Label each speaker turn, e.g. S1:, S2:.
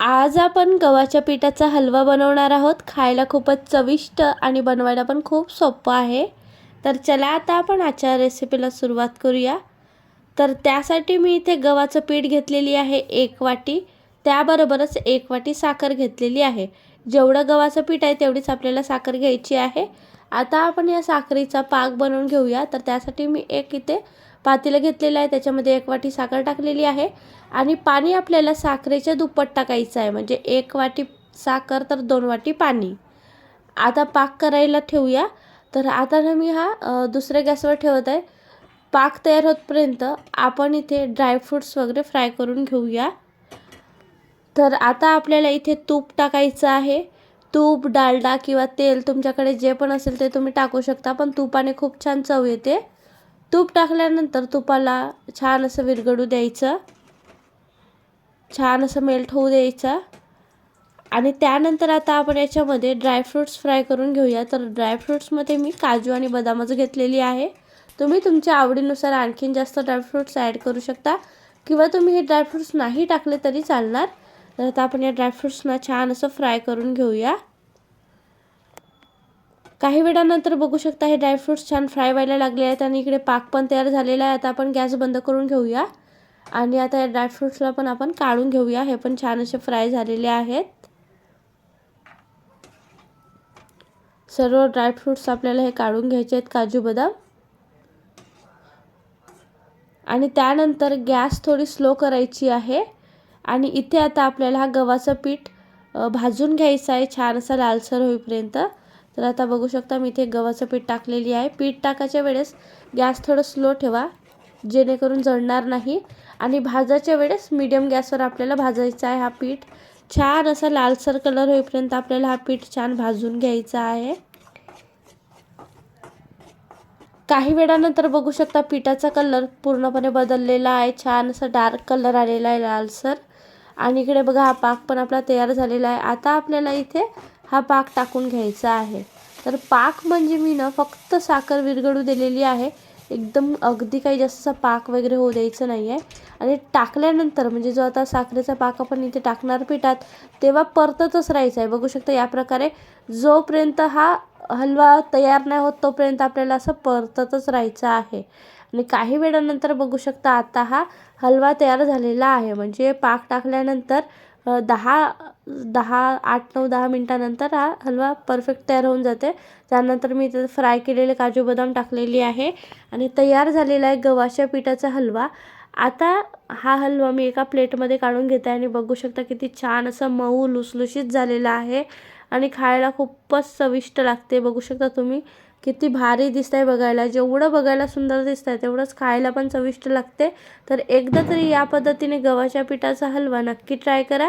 S1: आज आपण गव्हाच्या पिठाचा हलवा बनवणार आहोत. खायला खूपच चविष्ट आणि बनवायला पण खूप सोपं आहे. तर चला आता आपण आजच्या रेसिपीला सुरुवात करूया. तर त्यासाठी मी इथे गव्हाचं पीठ घेतलेली आहे एक वाटी. त्याबरोबरच एक वाटी साखर घेतलेली आहे. जेवढं गव्हाचं पीठ आहे तेवढीच आपल्याला साखर घ्यायची आहे. आता आपण या साखरेचा पाक बनवून घेऊया. तर त्यासाठी मी एक इथे पातेलं घेतलेलं आहे. त्याच्यामध्ये एक वाटी साखर टाकलेली आहे. आणि पाणी आपल्याला साखरेच्या दुप्पट टाकायचं आहे. म्हणजे एक वाटी साखर तर दोन वाटी पाणी. आता पाक करायला ठेवूया. तर आता ना मी हा दुसऱ्या गॅसवर ठेवत आहे. पाक तयार होतपर्यंत आपण इथे ड्रायफ्रूट्स वगैरे फ्राय करून घेऊया. तर आता आपल्याला इथे तूप टाकायचं आहे. तूप डालडा किंवा तेल तुमच्याकडे जे पण असेल ते तुम्ही टाकू शकता. पण तुपाने खूप छान चव येते. तूप टाकल्यानंतर तुपाला छान असं विरघडू द्यायचं. छान असं मेल्ट होऊ द्यायचा. आणि त्यानंतर आता आपण याच्यामध्ये ड्रायफ्रूट्स फ्राय करून घेऊया. तर ड्रायफ्रूट्समध्ये मी काजू आणि बदामाचं घेतलेली आहे. तुम्ही तुमच्या आवडीनुसार आणखीन जास्त ड्रायफ्रूट्स ॲड करू शकता. किंवा तुम्ही हे ड्रायफ्रूट्स नाही टाकले तरी चालणार. तर आता आपण या ड्रायफ्रूट्सना छान असं फ्राय करून घेऊया. काही वेळानंतर बघू शकता हे ड्रायफ्रूट्स छान फ्राय व्हायला लागले आहेत आणि इकडे पाक पण तयार झालेला आहे. आता आपण गॅस बंद करून घेऊया. आणि आता या ड्रायफ्रूट्सला पण आपण काढून घेऊया. हे पण छान असे फ्राय झालेले आहेत. सर्व ड्रायफ्रूट्स आपल्याला हे काढून घ्यायचे आहेत काजू बदाम. आणि त्यानंतर गॅस थोडी स्लो करायची आहे. आणि इथे आता आपल्याला हा गव्हाचं पीठ भाजून घ्यायचं आहे. छान असा लालसर होईपर्यंत. तर आता बघू शकता मी इथे गव्हाचं पीठ टाकलेली आहे. पीठ टाकायच्या वेळेस गॅस थोडं स्लो ठेवा जेणेकरून जळणार नाही. आणि भाजायच्या वेळेस मीडियम गॅसवर आपल्याला भाजायचा आहे हा पीठ. छान असा लालसर कलर होईपर्यंत आपल्याला हा पीठ छान भाजून घ्यायचा आहे. काही वेळानंतर बघू शकता पिठाचा कलर पूर्णपणे बदललेला आहे. छान असा डार्क कलर आलेला आहे लालसर. आणि इकडे बघा हा पाक पण आपला तयार झालेला आहे. आता आपल्याला इथे हा पाक टाकून घ्यायचा आहे. तर पाक म्हणजे मी ना फक्त साखर विरघळू दिलेली आहे. एकदम अगदी काही जास्त पाक वगैरे होऊ द्यायचं नाही आहे आणि टाकल्यानंतर म्हणजे जो आता साखरेचा पाक आपण इथे टाकणार पिठात तेव्हा परततच राहायचं आहे बघू शकता या प्रकारे जोपर्यंत हा हलवा तयार नाही होत तोपर्यंत आपल्याला असं परततच राहायचं आहे. आणि काही वेळानंतर बघू शकता आता हा हलवा तयार झालेला आहे. म्हणजे पाक टाकल्यानंतर दहा दहा आठ नऊ दहा मिनटानंतर हा हलवा परफेक्ट तयार होऊन जाते. त्यानंतर मी त्यात फ्राय केलेले काजू बदाम टाकलेली आहे आणि तयार झालेला आहे गव्हाच्या पिठाचा हलवा. आता हा हलवा मी एका प्लेटमध्ये काढून घेते आणि बघू शकता किती छान असं मऊ लुसलुशीत झालेला आहे आणि खायला खूपच चविष्ट लागते. बघू शकता तुम्ही किती भारी दिसत आहे बघायला. जेवढं बघायला सुंदर दिसत आहे तेवढंच खायला पण चविष्ट लागते. तर एकदा तरी या पद्धतीने गव्हाच्या पिठाचा हलवा नक्की ट्राय करा.